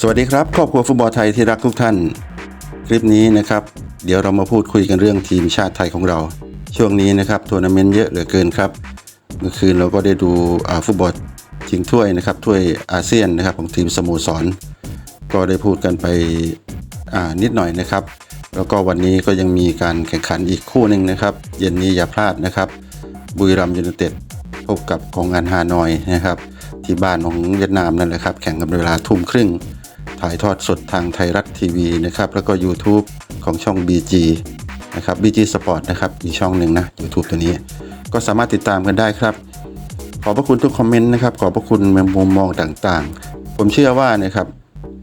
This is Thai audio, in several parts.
สวัสดีครับ ครอบครัวฟุตบอลไทยที่รักทุกท่าน คลิปนี้นะครับ เดี๋ยวเรามาพูดคุยกันเรื่องทีมชาติไทยของเรา ช่วงนี้นะครับทัวร์นาเมนต์เยอะเหลือเกินครับ เมื่อคืนเราก็ได้ดูฟุตบอลชิงถ้วยนะครับถ้วยอาเซียนนะครับของทีมสโมสร ก็ได้พูดกันไปนิดหน่อยนะครับ แล้วก็วันนี้ก็ยังมีการแข่งขันอีกคู่หนึ่งนะครับ เย็นนี้อย่าพลาดนะครับบุรีรัมย์ยูไนเต็ดพบกับกองงานฮานอยนะครับ ที่บ้านของเวียดนามนั่นแหละครับ แข่งกันเวลาทุ่มครึ่ง ถ่ายทอดสดทางไทยรัฐทีวีนะครับ แล้วก็ YouTube ของช่อง BG นะครับ BG Sport นะครับอีกช่องหนึ่งนะ YouTube ตัวนี้ ก็สามารถติดตามกันได้ครับ ขอบพระคุณทุกคอมเมนต์นะครับขอบพระคุณมุมมองต่างๆ ผมเชื่อว่านะครับ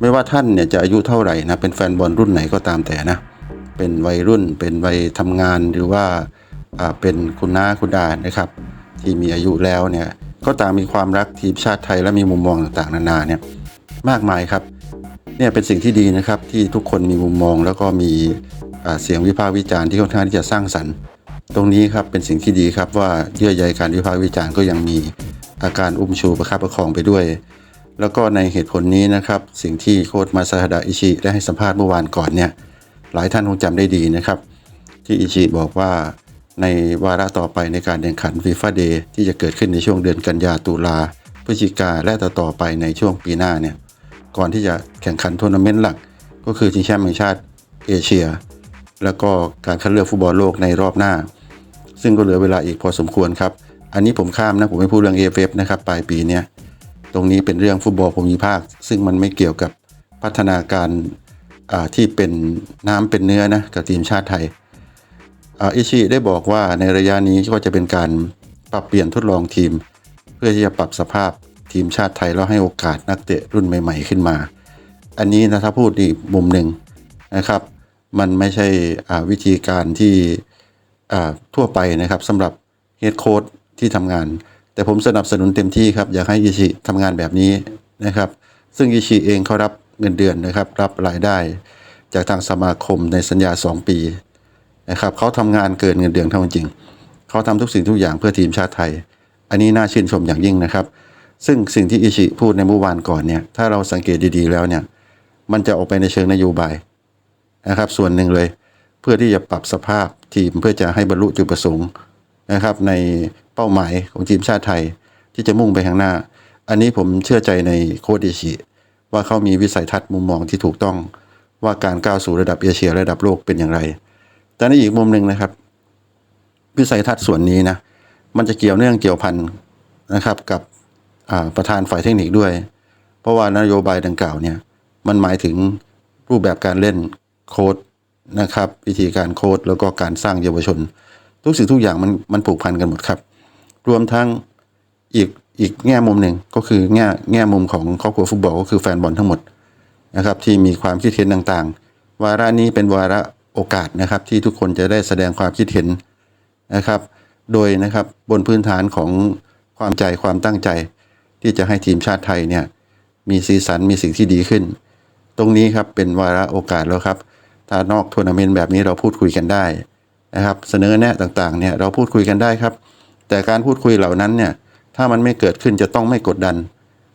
ไม่ว่าท่านเนี่ยจะอายุเท่าไหร่นะเป็นแฟนบอลรุ่นไหนก็ตามแต่นะ เป็นวัยรุ่น เป็นวัยทำงานหรือว่าอ่าเป็นคุณน้าคุณอานะครับ ที่มีอายุแล้วเนี่ย ก็ต่างมีความรักทีมชาติไทยและมีมุมมองต่างๆ นานาเนี่ยมากมายครับเนี่ยเป็นสิ่งที่ดีนะครับที่ทุกคนมีมุมมองแล้วก็มีเสียงวิพากษ์วิจารณ์ที่ค่อนข้างที่จะสร้างสรรค์ ตรงนี้ครับเป็นสิ่งที่ดีครับว่าเยื่อใยการวิพากษ์วิจารณ์ก็ยังมีอาการอุ้มชูประคับประคองไปด้วย แล้วก็ในเหตุผลนี้นะครับสิ่งที่โค้ชมาซาฮดะอิชิได้ให้สัมภาษณ์เมื่อวานก่อนเนี่ยหลายท่านคงจำได้ดีนะครับ ที่อิชิบอกว่า ในวาระต่อไปในการแข่งขันฟีฟ่าเดย์ที่จะเกิดขึ้นในช่วงเดือนกันยาตุลาพฤศจิกาและต่อต่อไปในช่วงปีหน้าเนี่ยก่อนที่จะแข่งขันทัวร์นาเมนต์หลัก ก็คือชิงแชมป์แห่งชาติเอเชีย แล้วก็การคัดเลือกฟุตบอลโลกในรอบหน้า ซึ่งก็เหลือเวลาอีกพอสมควรครับ อันนี้ผมข้ามนะผมไม่พูดเรื่อง AFF นะครับปลายปีเนี้ยตรงนี้เป็นเรื่องฟุตบอลภูมิภาค ซึ่งมันไม่เกี่ยวกับพัฒนาการที่เป็นน้ำเป็นเนื้อนะกับทีมชาติไทย อิชิได้บอกว่าในระยะนี้ก็จะเป็นการปรับเปลี่ยนทดลองทีม เพื่อที่จะปรับสภาพทีมชาติไทยแล้วให้โอกาสนักเตะรุ่นใหม่ ๆขึ้นมา อันนี้นะถ้าพูดอีกมุมหนึ่งนะครับ มันไม่ใช่วิธีการที่ทั่วไปนะครับสำหรับเฮดโค้ดที่ทำงาน แต่ผมสนับสนุนเต็มที่ครับ อยากให้อิชิทำงานแบบนี้นะครับ ซึ่งอิชิเองเขารับเงินเดือนนะครับ รับรายได้ จากทางสมาคมในสัญญา 2 ปี นะครับเขาทำงานเกินเงินเดือนเท่าจริง เขาทำทุกสิ่งทุกอย่างเพื่อทีมชาติไทย อันนี้น่าชื่นชมอย่างยิ่งนะครับ ซึ่งสิ่งที่อิชิพูดในเมื่อวานก่อนเนี่ยถ้าเราสังเกตดีๆแล้วเนี่ยมันจะออกไปในเชิงนโยบายนะครับ ส่วนหนึ่งเลยเพื่อที่จะปรับสภาพทีมเพื่อจะให้บรรลุจุดประสงค์นะครับ ในเป้าหมายของทีมชาติไทยที่จะมุ่งไปข้างหน้า อันนี้ผมเชื่อใจในโค้ดอิชิว่าเขามีวิสัยทัศน์มุมมองที่ถูกต้องว่าการก้าวสู่ระดับเอเชียระดับโลกเป็นอย่างไร แต่ในอีกมุมหนึ่งนะครับวิสัยทัศน์ส่วนนี้นะมันจะเกี่ยวเนื่องเกี่ยวพันนะครับกับประธานฝ่ายเทคนิคด้วย เพราะว่านโยบายดังกล่าวเนี่ยมันหมายถึงรูปแบบการเล่นโค้ดนะครับวิธีการโค้ดแล้วก็การสร้างเยาวชน ทุกสิ่งทุกอย่างมันมันผูกพันกันหมดครับ รวมทั้งอีกอีกแง่มุมหนึ่งก็คือแง่แง่มุมของครอบครัวฟุตบอลก็คือแฟนบอลทั้งหมดนะครับที่มีความคิดเห็นต่างๆ วาระนี้เป็นวาระ โอกาสนะครับที่ทุกคนจะได้แสดงความคิดเห็นนะครับ โดยนะครับบนพื้นฐานของความใจความตั้งใจ ที่จะให้ทีมชาติไทยเนี่ยมีสีสันมีสิ่งที่ดีขึ้น ตรงนี้ครับเป็นวาระโอกาสแล้วครับ ถ้านอกทัวร์นาเมนต์แบบนี้เราพูดคุยกันได้นะครับ เสนอแนะต่างๆเนี่ยเราพูดคุยกันได้ครับ แต่การพูดคุยเหล่านั้นเนี่ยถ้ามันไม่เกิดขึ้นจะต้องไม่กดดัน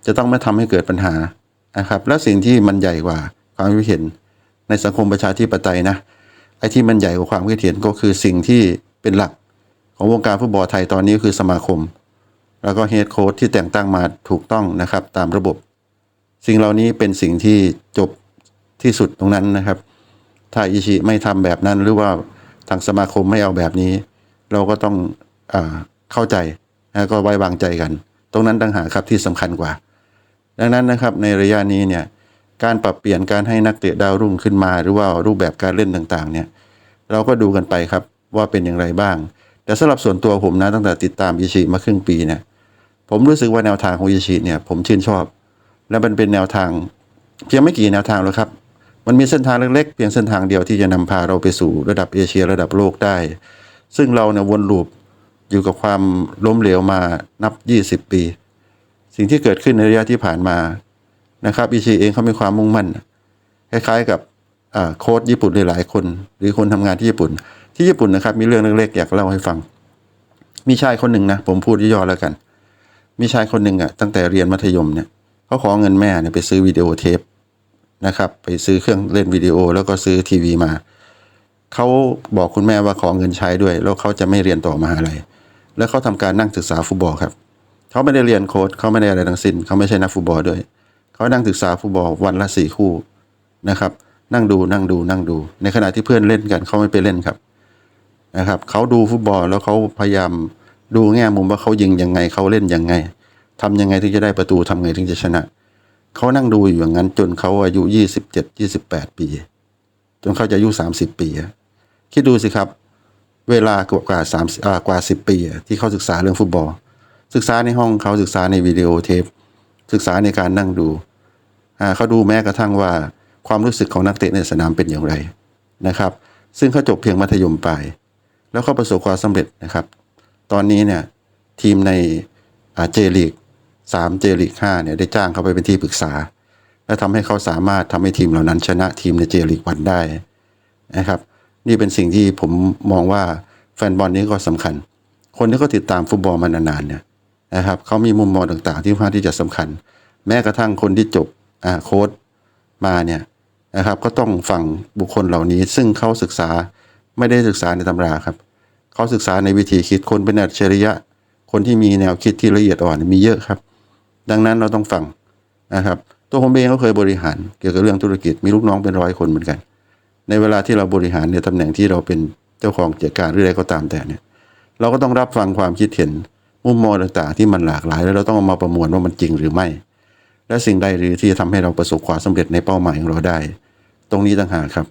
จะต้องไม่ทำให้เกิดปัญหานะครับ และสิ่งที่มันใหญ่กว่าความคิดเห็นในสังคมประชาธิปไตยนะ อ้ที่มันใหญ่กว่าความคิดเห็นก็คือสิ่งที่เป็นหลักของวงการฟุตบอลไทยตอนนี้คือสมาคม แล้วก็เฮดโค้ชที่แต่งตั้งมาถูกต้องนะครับตามระบบ สิ่งเหล่านี้เป็นสิ่งที่จบที่สุดตรงนั้นนะครับ ถ้าอิชิไม่ทำแบบนั้นหรือว่าทางสมาคมไม่เอาแบบนี้ เราก็ต้องอเข้าใจแล้วก็ไว้วางใจกัน ตรงนั้นต่างหากครับที่สำคัญกว่า ดังนั้นนะครับในระยะนี้เนี่ย การปรับเปลี่ยนการให้นักเตะดาวรุ่งขึ้นมา หรือว่ารูปแบบการเล่นต่างๆ เนี่ยเราก็ดูกันไปครับว่าเป็นอย่างไรบ้าง แต่สำหรับส่วนตัวผมนะตั้งแต่ติดตามอิชิมาครึ่งปีเนี่ยผมรู้สึกว่าแนวทางของอิชิเนี่ยผมชื่นชอบ และมันเป็นแนวทางเพียงไม่กี่แนวทางแล้วครับ มันมีเส้นทางเล็กๆ เพียงเส้นทางเดียวที่จะนำพาเราไปสู่ระดับเอเชียระดับโลกได้ ซึ่งเราเนี่ยวนลูปอยู่กับความล้มเหลวมานับ 20 ปี สิ่งที่เกิดขึ้นในระยะที่ผ่านมา นะครับอิชิเองเขามีความมุ่งมั่นคล้ายๆกับโค้ชญี่ปุ่นหลายๆคน หรือคนทำงานที่ญี่ปุ่น ที่ญี่ปุ่นนะครับมีเรื่องเล็กๆอยากเล่าให้ฟัง มีชายคนหนึ่งนะผมพูดย่อๆแล้วกัน มีชายคนหนึ่งอะตั้งแต่เรียนมัธยมเนี่ยเขาขอเงินแม่เนี่ยไปซื้อวิดีโอเทปนะครับไปซื้อเครื่องเล่นวิดีโอ แล้วก็ซื้อทีวีมาเขาบอกคุณแม่ว่าขอเงินใช้ด้วย แล้วเขาจะไม่เรียนต่อมหาลัยแล้วเขาทำการนั่งศึกษาฟุตบอลครับเขาไม่ได้เรียนโค้ชเขาไม่ได้อะไรทั้งสิ้นเขาไม่ใช่นักฟุตบอลด้วย เขานั่งศึกษาฟุตบอลวันละสี่คู่นะครับ นั่งดูนั่งดูนั่งดู ในขณะที่เพื่อนเล่นกันเขาไม่ไปเล่นครับนะครับเขาดูฟุตบอลแล้วเขาพยายามดูแง่มุมว่าเขายิงยังไงเขาเล่นยังไงทำยังไงถึงจะได้ประตูทำไงถึงจะชนะเขานั่งดูอยู่อย่างนั้นจนเขาอายุยี่สิบเจ็ดยี่สิบแปดปี จนเขาจะอายุสามสิบปี คิดดูสิครับ เวลากว่าสามกว่าสิบปีที่เขาศึกษาเรื่องฟุตบอล ศึกษาในห้องเขาศึกษาในวิดีโอเทป ศึกษาในการนั่งดูเขาดูแม้กระทั่งว่าความรู้สึกของนักเตะในสนามเป็นอย่างไรนะครับ ซึ่งเขาจบเพียงมัธยมปลาย แล้วเขาประสบความสำเร็จนะครับ ตอนนี้เนี่ยทีมในเจลีกสามเจลีกห้าเนี่ยได้จ้างเขาไปเป็นที่ปรึกษา และทำให้เขาสามารถทำให้ทีมเหล่านั้นชนะทีมในเจลีกวันได้นะครับ นี่เป็นสิ่งที่ผมมองว่าแฟนบอลนี้ก็สำคัญ คนที่เขาติดตามฟุตบอลมานานๆเนี่ย นะครับเขามีมุมมองต่างๆ ที่ค่อนข้างที่จะสำคัญ แม้กระทั่งคนที่จบโค้ดมาเนี่ยนะครับก็ต้องฟังบุคคลเหล่านี้ ซึ่งเขาศึกษาไม่ได้ศึกษาในตำราครับเขาศึกษาในวิธีคิดคนเป็นอัจฉริยะ คนที่มีแนวคิดที่ละเอียดอ่อนมีเยอะครับ ดังนั้นเราต้องฟังนะครับ ตัวผมเองก็เคยบริหารเกี่ยวกับเรื่องธุรกิจมีลูกน้องเป็นร้อยคนเหมือนกัน ในเวลาที่เราบริหารในตำแหน่งที่เราเป็นเจ้าของกิจการหรืออะไรก็ตามแต่เนี่ย เราก็ต้องรับฟังความคิดเห็น มุมมองต่างๆ ที่มันหลากหลาย แล้วเราต้องมาประมวลว่ามันจริงหรือไม่ และสิ่งใดหรือที่จะทำให้เราประสบความสำเร็จในเป้าหมายของเราได้ ตรงนี้ต่างหากครับ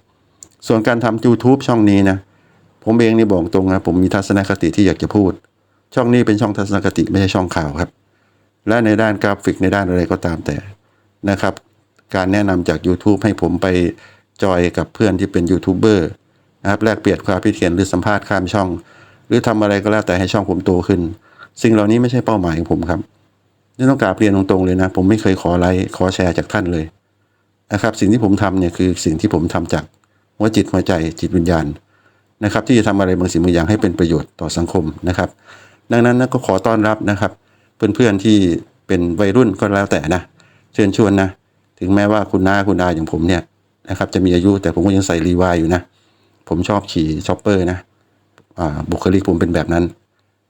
ส่วนการทำ YouTube ช่องนี้นะผมเองนี่บอกตรงนะผมมีทัศนคติที่อยากจะพูด ช่องนี้เป็นช่องทัศนคติไม่ใช่ช่องข่าวครับ และในด้านกราฟิกในด้านอะไรก็ตามแต่นะครับ การแนะนำจาก YouTube ให้ผมไปจอยกับเพื่อนที่เป็นยูทูบเบอร์นะครับแลกเปลี่ยนความคิดเห็นหรือสัมภาษณ์ข้ามช่อง หรือทำอะไรก็แล้วแต่ให้ช่องผมโตขึ้น สิ่งเหล่านี้ไม่ใช่เป้าหมายของผมครับนี่ต้องกราบเรียนตรงๆเลยนะ ผมไม่เคยขอไลค์ขอแชร์จากท่านเลยนะครับ สิ่งที่ผมทำเนี่ยคือสิ่งที่ผมทำจากหัวจิตหัวใจจิตวิญญาณนะครับ ที่จะทำอะไรบางสิ่งบางอย่างให้เป็นประโยชน์ต่อสังคมนะครับ ดังนั้นก็ขอต้อนรับนะครับ เพื่อนๆที่เป็นวัยรุ่นก็แล้วแต่นะเชิญชวนนะถึงแม้ว่าคุณน้าคุณอาอย่างผมเนี่ยนะครับจะมีอายุแต่ผมก็ยังใส่รีวายอยู่นะ ผมชอบขี่ชอปเปอร์นะบุคลิกผมเป็นแบบนั้น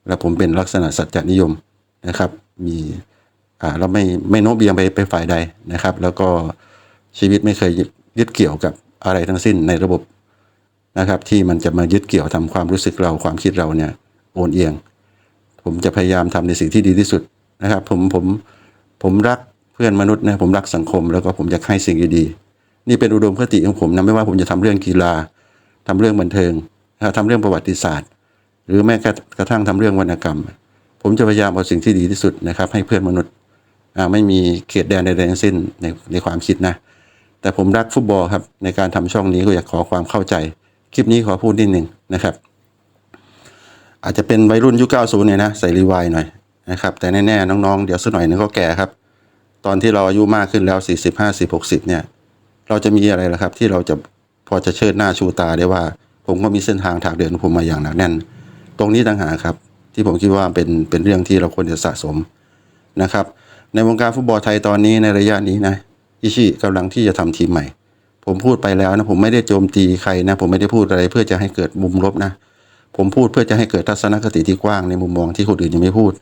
แล้วผมเป็นลักษณะสัจจนิยมนะครับ มีอ่าเราไม่ไม่โน้มเบียงไปไปฝ่ายใดนะครับ แล้วก็ชีวิตไม่เคยยึดเกี่ยวกับอะไรทั้งสิ้นในระบบนะครับ ที่มันจะมายึดเกี่ยวทำความรู้สึกเราความคิดเราเนี่ยโอนเอียง ผมจะพยายามทำในสิ่งที่ดีที่สุดนะครับ ผมผมผมรักเพื่อนมนุษย์นะผมรักสังคม แล้วก็ผมอยากให้สิ่งดีๆนี่เป็นอุดมคติของผมนะไม่ว่าผมจะทำเรื่องกีฬาทำเรื่องบันเทิงนะครับทำเรื่องประวัติศาสตร์ หรือแม้กระทั่งทำเรื่องวรรณกรรม ผมจะพยายามเอาสิ่งที่ดีที่สุดนะครับ ให้เพื่อนมนุษย์ไม่มีเขตแดนใดๆทั้งสิ้นในในความคิดนะ แต่ผมรักฟุตบอลครับในการทำช่องนี้ก็อยากขอความเข้าใจ คลิปนี้ขอพูดนิดหนึ่งนะครับ อาจจะเป็นวัยรุ่นยุค90เนี่ยนะใส่รีวายหน่อยนะครับแต่แน่ๆน้องๆ เดี๋ยวสักหน่อยนึงก็แก่ครับ ตอนที่เราอายุมากขึ้นแล้ว 40 50 60 เนี่ย เราจะมีอะไรล่ะครับ ที่เราจะพอจะเชิดหน้าชูตาได้ว่า ผมก็มีเส้นทางทางเดินของผมมาอย่างหนักแน่น รงนี้ต่างหากครับ ที่ผมคิดว่าเป็นเป็นเรื่องที่เราควรจะสะสมนะครับ ในวงการฟุตบอลไทยตอนนี้ในระยะนี้นะอิชิกำลังที่จะทำทีมใหม่ ผมพูดไปแล้วนะผมไม่ได้โจมตีใครนะ ผมไม่ได้พูดอะไรเพื่อจะให้เกิดมุมลบนะ ผมพูดเพื่อจะให้เกิดทัศนคติที่กว้างในมุมมองที่คนอื่นยังไม่พูด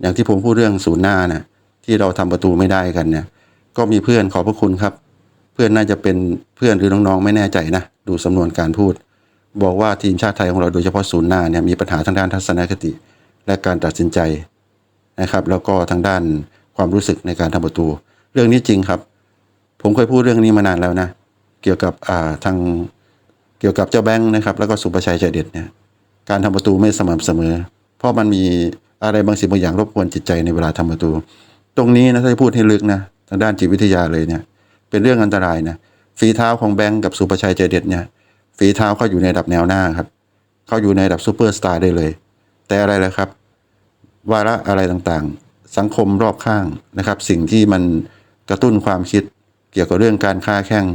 อย่างที่ผมพูดเรื่องศูนย์หน้านะที่เราทำประตูไม่ได้กันเนี่ย ก็มีเพื่อนขอบพระคุณครับ เพื่อนน่าจะเป็นเพื่อนหรือน้องๆไม่แน่ใจนะดูสำนวนการพูด บอกว่าทีมชาติไทยของเราโดยเฉพาะศูนย์หน้าเนี่ยมีปัญหาทางด้านทัศนคติ และการตัดสินใจนะครับ แล้วก็ทางด้านความรู้สึกในการทำประตู เรื่องนี้จริงครับ ผมเคยพูดเรื่องนี้มานานแล้วนะ เกี่ยวกับอ่าทางเกี่ยวกับเจ้าแบงค์นะครับ แล้วก็สุประชัยใจเด็ดเนี่ยการทำประตูไม่สม่ำเสมอ เพราะมันมีอะไรบางสิ่งบางอย่างรบกวนจิตใจในเวลาทำประตู ตรงนี้นะถ้าจะพูดให้ลึกนะทางด้านจิตวิทยาเลยเนี่ย เป็นเรื่องอันตรายนะฝีเท้าของแบงค์กับสุประชัยใจเด็ดเนี่ย ฝีเท้าเขาอยู่ในดับแนวหน้าครับเขาอยู่ในดับซูเปอร์สตาร์ได้เลย แต่อะไรล่ะครับ วาระอะไรต่างๆ สังคมรอบข้างนะครับ สิ่งที่มันกระตุ้นความคิด เกี่ยวกับเรื่องการค้าแข่ง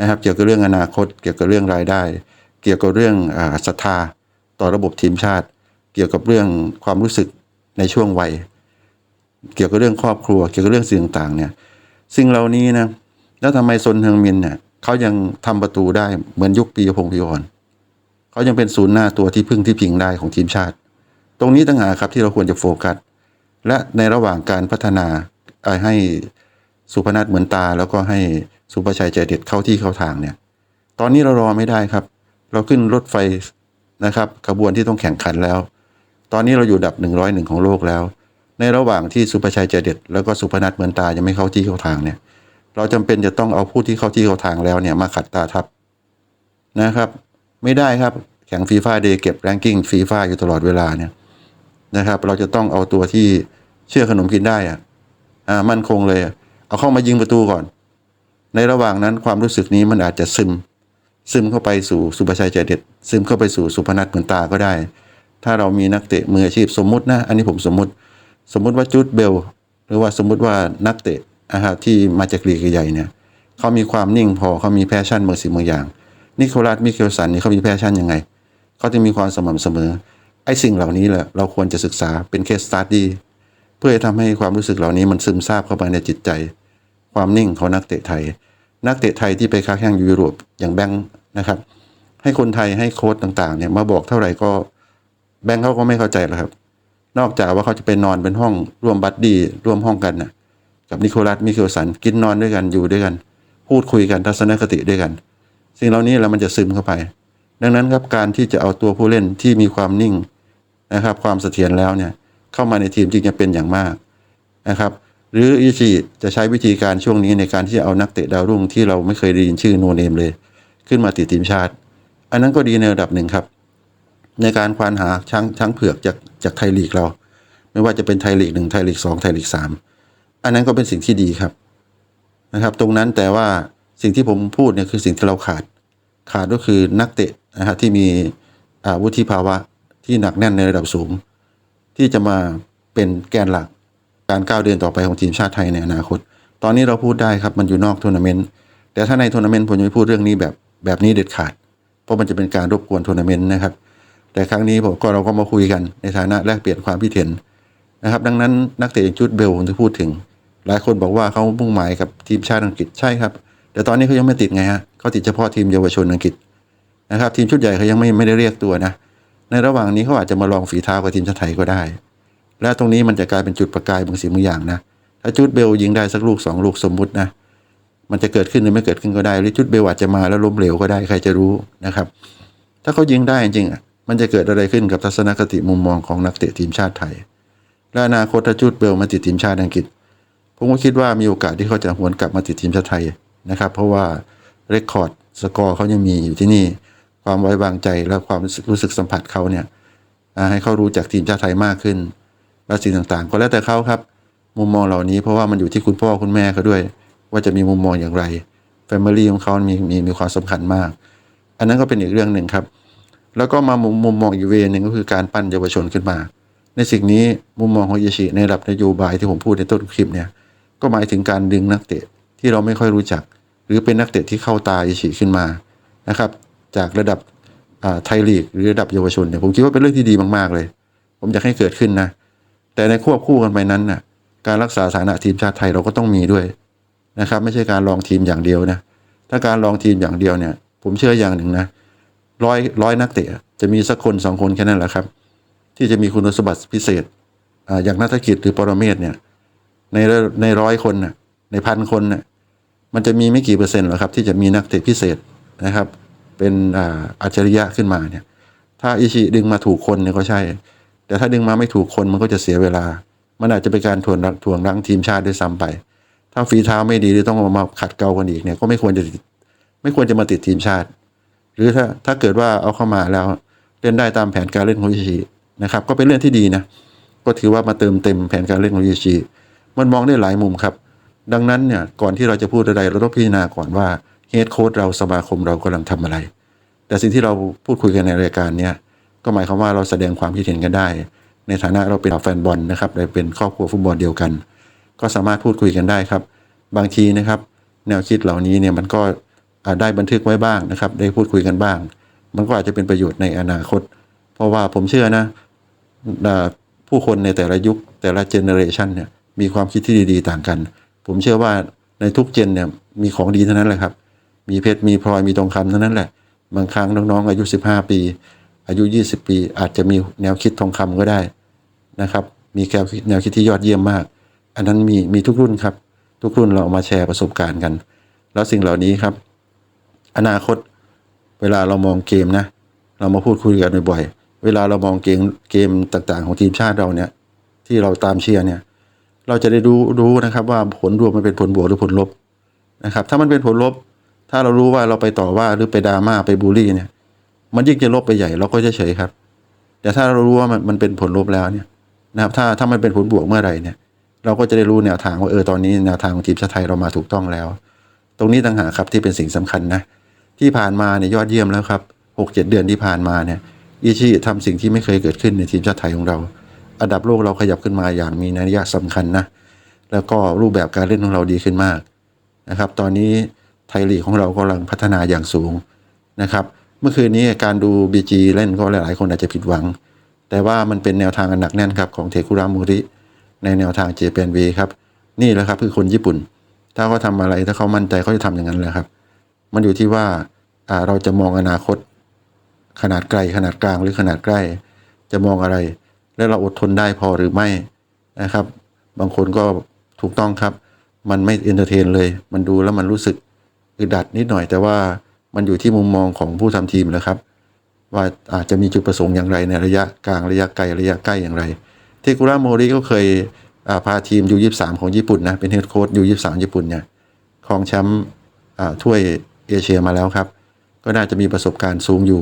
นะครับ เกี่ยวกับเรื่องอนาคต เกี่ยวกับเรื่องรายได้ เกี่ยวกับเรื่องศรัทธาต่อระบบทีมชาติ เกี่ยวกับเรื่องความรู้สึกในช่วงวัย เกี่ยวกับเรื่องครอบครัว เกี่ยวกับเรื่องสิ่งต่างๆเนี่ยสิ่งเหล่านี้นะแล้วทำไมซนเฮงมินเนี่ย เขายังทำประตูได้เหมือนยุคปีพงพิวรเขายังเป็นศูนย์หน้าตัวที่พึ่งที่พิงได้ของทีมชาติ ตรงนี้ต่างหากครับที่เราควรจะโฟกัส และในระหว่างการพัฒนาให้สุพนัทเหมือนตา แล้วก็ให้สุประชัยใจเด็ดเข้าที่เข้าทางเนี่ย ตอนนี้เรารอไม่ได้ครับ เราขึ้นรถไฟนะครับขบวนที่ต้องแข่งขันแล้ว ตอนนี้เราอยู่ดับหนึ่งร้อยหนึ่งของโลกแล้ว ในระหว่างที่สุประชัยใจเด็ดแล้วก็สุพนัทเหมือนตายังไม่เข้าที่เข้าทางเนี่ย เราจำเป็นจะต้องเอาผู้ที่เข้าที่เข้าทางแล้วเนี่ยมาขัดตาทับนะครับ ไม่ได้ครับแข่งฟีฟ่าเดย์เก็บแรงกิ้งฟีฟ่าอยู่ตลอดเวลาเนี่ยนะครับ เราจะต้องเอาตัวที่เชื่อขนมกินได้อะอ่ามั่นคงเลยเอาเข้ามายิงประตูก่อน ในระหว่างนั้นความรู้สึกนี้มันอาจจะซึม ซึมเข้าไปสู่สุภชัยใจเด็ด ซึมเข้าไปสู่สุพนัทเหมือนตาก็ได้ ถ้าเรามีนักเตะมืออาชีพสมมุตินะ อันนี้ผมสมมุติ สมมุติว่าจูดเบล หรือว่าสมมุติว่านักเตะ นะครับที่มาจากลีกใหญ่เนี่ยเขามีความนิ่งพอเขามีแพชชั่นบางสิ่งบางอย่างนิโคลัสมิเคลสันนี่เขามีแพชชั่นยังไงเขาจะมีความสม่ำเสมอไอ้สิ่งเหล่านี้แหละเราควรจะศึกษาเป็นเคสสตัดดี้เพื่อจะทำให้ความรู้สึกเหล่านี้มันซึมซาบเข้าไปในจิตใจ ความนิ่งของนักเตะไทย นักเตะไทยที่ไปค้าแข่งอยู่ยุโรปอย่างแบงค์นะครับ ให้คนไทยให้โค้ชต่างๆเนี่ยมาบอกเท่าไหร่ก็แบงค์เขาก็ไม่เข้าใจแล้วครับ นอกจากว่าเขาจะไปนอนเป็นห้องร่วมบัดดี้ร่วมห้องกันนะ กับนิโคลัสมิเคลสันกินนอนด้วยกันอยู่ด้วยกัน พูดคุยกันทัศนคติด้วยกัน สิ่งเหล่านี้แล้วมันจะซึมเข้าไป ดังนั้นครับการที่จะเอาตัวผู้เล่นที่มีความนิ่งนะครับ ความเสถียรแล้วเนี่ยเข้ามาในทีมจึงจะเป็นอย่างมากนะครับหรืออิชิจะใช้วิธีการช่วงนี้ในการที่จะเอานักเตะดาวรุ่งที่เราไม่เคยได้ยินชื่อโนเนมเลย ขึ้นมาติดทีมชาติ อันนั้นก็ดีในระดับหนึ่งครับ ในการควานหาช้างช้างเผือกจากจากไทยลีกเรา ไม่ว่าจะเป็นไทยลีกหนึ่งไทยลีกสองไทยลีกสาม อันนั้นก็เป็นสิ่งที่ดีครับนะครับ ตรงนั้นแต่ว่าสิ่งที่ผมพูดเนี่ยคือสิ่งที่เราขาด ขาดก็คือนักเตะนะฮะที่มีอาวุฒิภาวะที่หนักแน่นในระดับสูง ที่จะมาเป็นแกนหลักการก้าวเดินต่อไปของทีมชาติไทยในอนาคต ตอนนี้เราพูดได้ครับมันอยู่นอกทัวร์นาเมนต์แต่ถ้าในทัวร์นาเมนต์ผมจะไม่พูดเรื่องนี้แบบแบบนี้เด็ดขาด เพราะมันจะเป็นการรบกวนทัวร์นาเมนต์นะครับ แต่ครั้งนี้ผมก็เราก็มาคุยกันในฐานะแลกเปลี่ยนความคิดเห็นนะครับ ดังนั้นนักเตะอย่างจุดเบลผมจะพูดถึง หลายคนบอกว่าเขามุ่งหมายกับทีมชาติอังกฤษใช่ครับ แต่ตอนนี้เขายังไม่ติดไงฮะเขาติดเฉพาะทีมเยาวชนอังกฤษนะครับ ทีมชุดใหญ่เขายังไม่ไม่ได้เรียกตัวนะ ในระหว่างนี้เขาอาจจะมาลองฝีเท้ากับทีมชาติไทยก็ได้ และตรงนี้มันจะกลายเป็นจุดประกายบางสิ่งบางอย่างนะถ้าจุดเบลยิงได้สักลูกสองลูกสมมุตินะมันจะเกิดขึ้นหรือไม่เกิดขึ้นก็ได้หรือจุดเบลอาจจะมาแล้วล้มเหลวก็ได้ใครจะรู้นะครับ ถ้าเขายิงได้จริงอะมันจะเกิดอะไรขึ้นกับทัศนคติมุมมองของนักเตะทีมชาติไทย และอนาคตถ้าจุดเบลมาติดทีมชาติอังกฤษ ผมก็คิดว่ามีโอกาสที่เขาจะหวนกลับมาติดทีมชาติไทยนะครับ เพราะว่าเรคคอร์ดสกอร์เขายังมีอยู่ที่นี่ความไว้วางใจและความรู้สึกสัมผัสเขาเนี่ยให้เขารู้จักทีมชาติไทยมากขึ้น และสิ่งต่างๆ ก็แล้วแต่เขาครับ มุมมองเหล่านี้เพราะว่ามันอยู่ที่คุณพ่อคุณแม่เขาด้วย ว่าจะมีมุมมองอย่างไรแฟมิลี่ของเขามีมีมีความสำคัญมาก อันนั้นก็เป็นอีกเรื่องหนึ่งครับ แล้วก็มามุมมุมมองอีกเวนึงก็คือการปั้นเยาวชนขึ้นมา ในสิ่งนี้มุมมองของเยชิในระดับนโยบายที่ผมพูดในต้นคลิปเนี่ย ก็หมายถึงการดึงนักเตะที่เราไม่ค่อยรู้จัก หรือเป็นนักเตะที่เข้าตาเยชิขึ้นมานะครับ จากระดับไทยลีกหรือระดับเยาวชนเนี่ยผมคิดว่าเป็นเรื่องที่ดีมากๆเลย ผมอยากให้เกิดขึ้นนะ แต่ในควบคู่กันไปนั้นน่ะการรักษาสถานะทีมชาติไทยเราก็ต้องมีด้วยนะครับ ไม่ใช่การลองทีมอย่างเดียวนะถ้าการลองทีมอย่างเดียวเนี่ย ผมเชื่ออย่างหนึ่งนะร้อยร้อยนักเตะจะมีสักคนสองคนแค่นั้นแหละครับ ที่จะมีคุณสมบัติพิเศษออย่างนักธกิจหรือปรเมศเนี่ย ในในร้อยคนน่ะในพันคนน่ะมันจะมีไม่กี่เปอร์เซ็นต์หรอกครับที่จะมีนักเตะพิเศษนะครับ เป็นอ่าอัจฉริยะขึ้นมาเนี่ยถ้าอิชิดึงมาถูกคนเนี่ยก็ใช่ แต่ถ้าดึงมาไม่ถูกคนมันก็จะเสียเวลา มันอาจจะเป็นการถ่วงถ่วงรั้งทีมชาติด้วยซ้ำไป ถ้าฝีเท้าไม่ดีหรือต้องมาขัดเกลากันอีกเนี่ยก็ไม่ควรจะไม่ควรจะมาติดทีมชาติ หรือถ้าถ้าเกิดว่าเอาเข้ามาแล้วเล่นได้ตามแผนการเล่นของอิชินะครับก็เป็นเรื่องที่ดีนะก็ถือว่ามาเติมเต็มแผนการเล่นของอิชิ มันมองได้หลายมุมครับ ดังนั้นเนี่ยก่อนที่เราจะพูดอะไรเราต้องพิจารณาก่อนว่าเฮดโค้ดเราสมาคมเรากำลังทำอะไร แต่สิ่งที่เราพูดคุยกันในรายการเนี่ยก็หมายความว่าเราแสดงความคิดเห็นกันได้ ในฐานะเราเป็นแฟนบอลนะครับเราเป็นครอบครัวฟุตบอลเดียวกัน ก็สามารถพูดคุยกันได้ครับ บางทีนะครับ แนวคิดเหล่านี้เนี่ยมันก็อ่าได้บันทึกไว้บ้างนะครับ ได้พูดคุยกันบ้าง มันก็อาจจะเป็นประโยชน์ในอนาคต เพราะว่าผมเชื่อนะผู้คนในแต่ละยุคแต่ละเจเนอเรชันเนี่ย มีความคิดที่ดีๆ ต่างกัน ผมเชื่อว่าในทุกเจนเนี่ยมีของดีเท่านั้นแหละครับ มีเพชรมีพลอยมีทองคำเท่านั้นแหละ บางครั้งน้องๆอายุ 15 ปี อายุ 20 ปี อาจจะมีแนวคิดทองคำก็ได้นะครับ มีแนวคิดแนวคิดที่ยอดเยี่ยมมาก อันนั้นมีมีทุกรุ่นครับ ทุกรุ่นเราเอามาแชร์ประสบการณ์กัน แล้วสิ่งเหล่านี้ครับ อนาคตเวลาเรามองเกมนะ เรามาพูดคุยกันบ่อยๆเวลาเรามองเกมเกมต่างๆ ของทีมชาติเราเนี่ยที่เราตามเชียร์เนี่ย เราจะได้รู้รู้นะครับว่าผลรวมมันเป็นผลบวกหรือผลลบนะครับ ถ้ามันเป็นผลลบ ถ้าเรารู้ว่าเราไปต่อว่าหรือไปดราม่าไปบูลลี่เนี่ย มันยิ่งจะลบไปใหญ่เราก็จะเฉยครับ แต่ถ้าเรารู้ว่ามันมันเป็นผลลบแล้วเนี่ยนะครับถ้าถ้ามันเป็นผลบวกเมื่อไหร่เนี่ย เราก็จะได้รู้แนวทางว่าเออตอนนี้แนวทางของทีมชาติไทยเรามาถูกต้องแล้ว ตรงนี้ต่างหากครับที่เป็นสิ่งสำคัญนะที่ผ่านมาเนี่ยยอดเยี่ยมแล้วครับหกเจ็ดเดือนที่ผ่านมาเนี่ยอิชิทำสิ่งที่ไม่เคยเกิดขึ้นในทีมชาติไทยของเรา อันดับโลกเราขยับขึ้นมาอย่างมีนัยยะสำคัญนะแล้วก็รูปแบบการเล่นของเราดีขึ้นมากนะครับ ตอนนี้ไทยลีกของเรากำลังพัฒนาอย่างสูงนะครับเมื่อคืนนี้การดูบีจีเล่นก็หลาย ๆ คนอาจจะผิดหวัง แต่ว่ามันเป็นแนวทางอันหนักแน่นครับของเทคุรามูริ ในแนวทางเจแปนเวครับนี่แหละครับคือคนญี่ปุ่น ถ้าเขาทำอะไรถ้าเขามั่นใจเขาจะทำอย่างนั้นแหละครับ มันอยู่ที่ว่าอ่าเราจะมองอนาคต ขนาดไกลขนาดกลางหรือขนาดใกล้ จะมองอะไร และเราอดทนได้พอหรือไม่นะครับ บางคนก็ถูกต้องครับ มันไม่เอนเตอร์เทนเลย มันดูแล้วมันรู้สึกอึดอัดนิดหน่อย แต่ว่ามันอยู่ที่มุมมองของผู้ทำทีมนะครับ ว่าอาจจะมีจุดประสงค์อย่างไรในระยะกลางระยะไกลระยะใกล้อย่างไรเทกุระโมริก็เคยาพาทีมยูยี่สามของญี่ปุ่นนะเป็นเฮดโค้ชยูยี่สามญี่ปุ่นเนี่ยครองแชมป์ถ้วยเอเชียมาแล้วครับ ก็น่าจะมีประสบการณ์สูงอยู่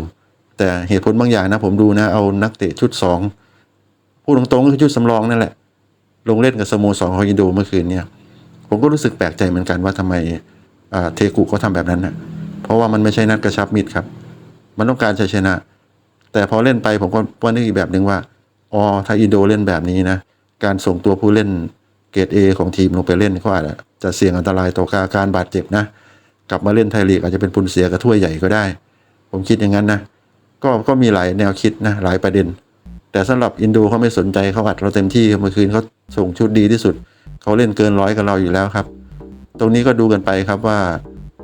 แต่เหตุผลบางอย่างนะผมดูนะเอานักเตะชุดสอง พูดตรงๆก็คือชุดสำรองนั่นแหละ ลงเล่นกับสโมสรของอินโดเมื่อคืนเนี่ย ผมก็รู้สึกแปลกใจเหมือนกันว่าทำไมเทกุเขาทำแบบนั้นนะเพราะว่ามันไม่ใช่นัดกระชับมิตรครับ มันต้องการชัยชนะ แต่พอเล่นไปผมก็ว่านึกอีกแบบหนึ่งว่าอ๋อถ้าอินโดเล่นแบบนี้นะ การส่งตัวผู้เล่นเกรดเอของทีมลงไปเล่นเขาอาจจะเสี่ยงอันตรายต่อการการบาดเจ็บนะ กลับมาเล่นไทยลีกอาจจะเป็นปุนเสียกับถ้วยใหญ่ก็ได้ ผมคิดอย่างนั้นนะ ก็ก็มีหลายแนวคิดนะหลายประเด็น แต่สำหรับอินโดเขาไม่สนใจเขาอัดเราเต็มที่เมื่อคืนเขาส่งชุดดีที่สุด เขาเล่นเกินร้อยกับเราอยู่แล้วครับ ตรงนี้ก็ดูกันไปครับว่า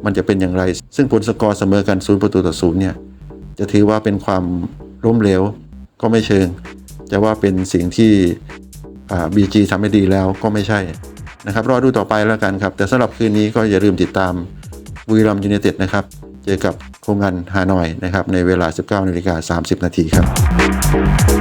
มันจะเป็นอย่างไร ซึ่งผลสกอร์เสมอกันศูนย์ประตูต่อศูนย์เนี่ยจะถือว่าเป็นความล้มเหลวก็ไม่เชิง จะว่าเป็นสิ่งที่บีจีทำให้ดีแล้วก็ไม่ใช่นะครับ รอดูต่อไปแล้วกันครับ แต่สำหรับคืนนี้ก็อย่าลืมติดตามบุรีรัมย์ยูไนเต็ดนะครับ เจอกับโคงกันฮานอยนะครับในเวลา 19นาฬิกา30 นาทีครับ